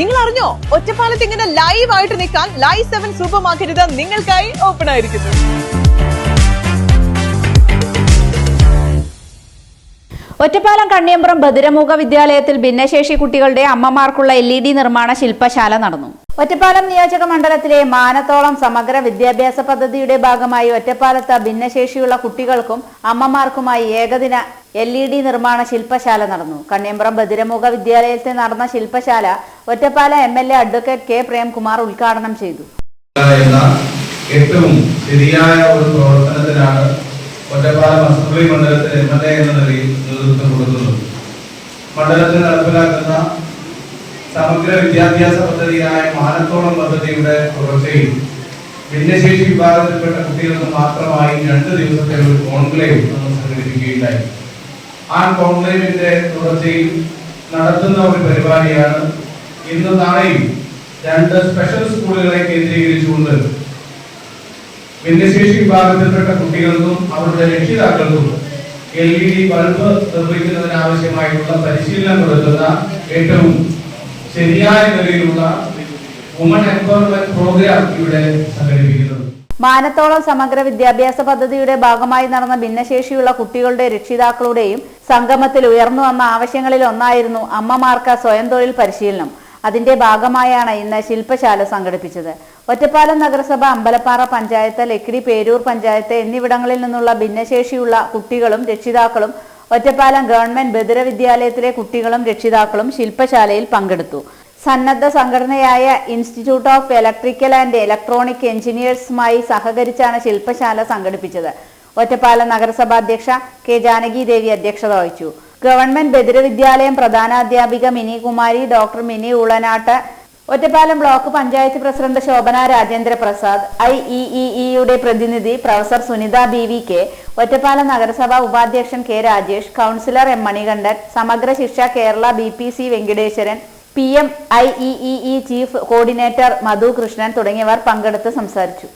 നിങ്ങൾ അറിഞ്ഞോ ഒറ്റപ്പാലത്ത് ഇങ്ങനെ ലൈവ് ആയിട്ട് നിൽക്കാൻ ലൈവ് സെവൻ സൂപ്പർ മാർക്കറ്റ് നിങ്ങൾക്കായി ഓപ്പൺ ആയിരിക്കുന്നു. ഒറ്റപ്പാലം കണ്ണിയമ്പുറം ബദിരമുഖ വിദ്യാലയത്തിൽ ഭിന്നശേഷി കുട്ടികളുടെ അമ്മമാർക്കുള്ള എൽ ഇ ഡി നിർമ്മാണ ശില്പശാല നടന്നു. ഒറ്റപ്പാലം നിയോജക മണ്ഡലത്തിലെ മാനത്തോളം സമഗ്ര വിദ്യാഭ്യാസ പദ്ധതിയുടെ ഭാഗമായി ഒറ്റപ്പാലത്ത് ഭിന്നശേഷിയുള്ള കുട്ടികൾക്കും അമ്മമാർക്കുമായി ഏകദിന എൽ ഇ ഡി നിർമ്മാണ ശില്പശാല നടന്നു. കണ്ണിയമ്പുറം ബദിരമുഖ വിദ്യാലയത്തിൽ നടന്ന ശില്പശാല Ottapalam M L A advocate K Premkumar ഉദ്ഘാടനം ചെയ്തു. ഏറ്റവും ശരിയായ ഒരു പ്രവർത്തനത്തിനാണ് ഒറ്റപ്പാലം മണ്ഡലത്തിൽ എന്ന നിലയിൽ നേതൃത്വം കൊടുക്കുന്നത്. മണ്ഡലത്തിൽ നടപ്പിലാക്കുന്ന സമഗ്ര വിദ്യാഭ്യാസ പദ്ധതിയായ മാനത്തോളം പദ്ധതിയുടെ തുടർച്ചയിൽ ഭിന്നശേഷി വിഭാഗത്തിൽപ്പെട്ട കുട്ടികൾക്ക് മാത്രമായി രണ്ട് ദിവസത്തെ ഒരു കോൺക്ലേവ് സംഘടിപ്പിക്കുകയുണ്ടായി. ആ കോൺക്ലേവിന്റെ തുടർച്ചയിൽ നടത്തുന്ന ഒരു പരിപാടിയാണ് ഇന്ന് നാളെയും രണ്ട് സ്പെഷ്യൽ സ്കൂളുകളെ കേന്ദ്രീകരിച്ചുകൊണ്ട് ഭിന്നശേഷി വിഭാഗത്തിൽപ്പെട്ട കുട്ടികൾക്കും അവരുടെ രക്ഷിതാക്കൾക്കും എൽ ഇ ഡി ബൾബ് നിർമ്മിക്കുന്നതിനാവശ്യമായിട്ടുള്ള പരിശീലനം കൊടുക്കുന്ന ഏറ്റവും ശരിയായ നിലയിലുള്ള പ്രോഗ്രാം ഇവിടെ മാനത്തോളം സമഗ്ര വിദ്യാഭ്യാസ പദ്ധതിയുടെ ഭാഗമായി നടന്ന ഭിന്നശേഷിയുള്ള കുട്ടികളുടെ രക്ഷിതാക്കളുടെയും സംഗമത്തിൽ ഉയർന്നു വന്ന ആവശ്യങ്ങളിൽ ഒന്നായിരുന്നു അമ്മമാർക്ക് സ്വയം തൊഴിൽ പരിശീലനം. അതിന്റെ ഭാഗമായാണ് ഇന്ന് ശില്പശാല സംഘടിപ്പിച്ചത്. ഒറ്റപ്പാലം നഗരസഭ അമ്പലപ്പാറ പഞ്ചായത്ത് ലക്കിടി പേരൂർ പഞ്ചായത്ത് എന്നിവിടങ്ങളിൽ നിന്നുള്ള ഭിന്നശേഷിയുള്ള കുട്ടികളും രക്ഷിതാക്കളും ഒറ്റപ്പാലം ഗവൺമെന്റ് ബദിര വിദ്യാലയത്തിലെ കുട്ടികളും രക്ഷിതാക്കളും ശില്പശാലയിൽ പങ്കെടുത്തു. സന്നദ്ധ സംഘടനയായ institute of electrical and electronic എഞ്ചിനീയേഴ്സുമായി സഹകരിച്ചാണ് ശില്പശാല സംഘടിപ്പിച്ചത്. ഒറ്റപ്പാലം നഗരസഭാ അധ്യക്ഷ കെ ജാനകി ദേവി അധ്യക്ഷത വഹിച്ചു. ഗവൺമെന്റ് ബദിര വിദ്യാലയം പ്രധാനാധ്യാപിക Mini Kumari doctor Mini Ulanattu Ottapalam block panchayat president Shobhana Rajendra Prasad I E ഇയുടെ പ്രതിനിധി professor Sunitha B V K Ottapalam നഗരസഭാ ഉപാധ്യക്ഷൻ K Rajesh councillor M Manikandan Samagra Shiksha Kerala B P C Venkateswaran P M I E E chief coordinator Madhu Krishnan തുടങ്ങിയവർ പങ്കെടുത്ത് സംസാരിച്ചു.